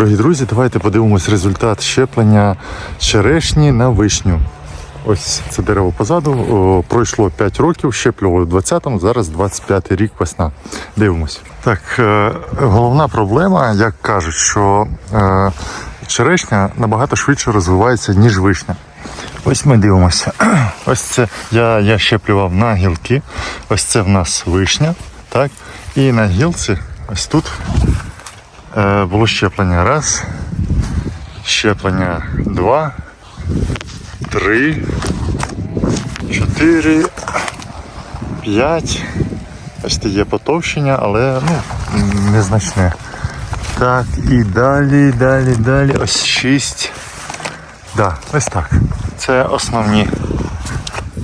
Дорогі друзі, давайте подивимось результат щеплення черешні на вишню. Ось це дерево позаду. О, пройшло 5 років, щеплювали в 20-му, зараз 25-й рік весна. Дивимось. Так, е, головна проблема, як кажуть, що е, черешня набагато швидше розвивається, ніж вишня. Ось ми дивимося. Ось це я, я щеплював на гілки. Ось це в нас вишня. Так? І на гілці, ось тут було щеплення. Раз, щеплення два, три, чотири, п'ять. Ось є потовщення, але ну, незначне. Так, і далі, далі, далі. Ось шість. Да, ось так. Це основні,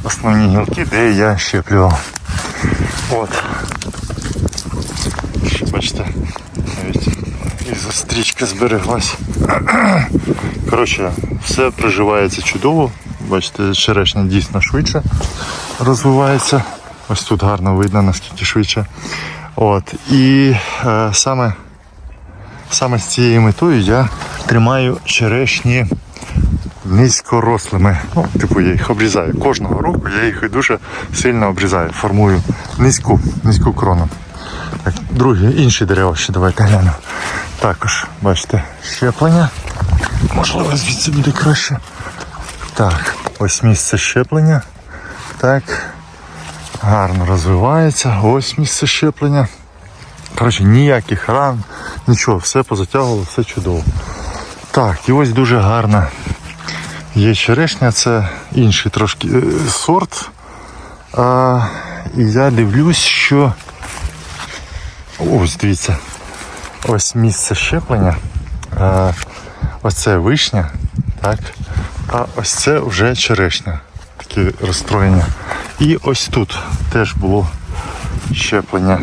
основні гілки, де я щеплював. От. Бачите, і стрічка збереглась. Коротше, все приживається чудово. Бачите, черешня дійсно швидше розвивається. Ось тут гарно видно, наскільки швидше. От. І е, саме, саме з цією метою я тримаю черешні низькорослими. Ну, типу я їх обрізаю. Кожного року я їх дуже сильно обрізаю, формую низьку, низьку крону. Так, другі, інші дерева ще давайте глянемо. Також, бачите, щеплення. Можливо, звідси буде краще. Так, ось місце щеплення. Так. Гарно розвивається. Ось місце щеплення. Коротше, ніяких ран, нічого, все позатягувало, все чудово. Так, і ось дуже гарна є черешня, це інший трошки е, сорт. А, і я дивлюсь, що ось дивіться, ось місце щеплення. А, ось це вишня, так? А ось це вже черешня. Таке розстроєння. І ось тут теж було щеплення.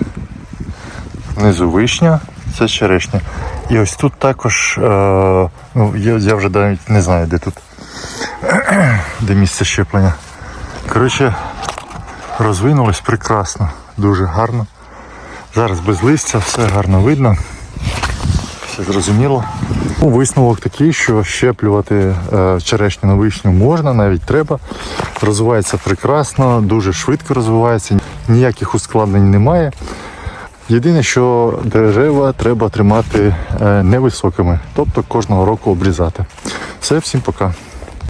Внизу вишня, це черешня. І ось тут також, е, ну, я, я вже навіть не знаю, де тут, де місце щеплення. Коротше, розвинулось прекрасно, дуже гарно. Зараз без листя, все гарно видно, все зрозуміло. Ну, Висновок такий, що щеплювати е, черешню на вишню можна, навіть треба. Розвивається прекрасно, дуже швидко розвивається, ніяких ускладнень немає. Єдине, що дерева треба тримати е, невисокими, тобто кожного року обрізати. Все, всім пока.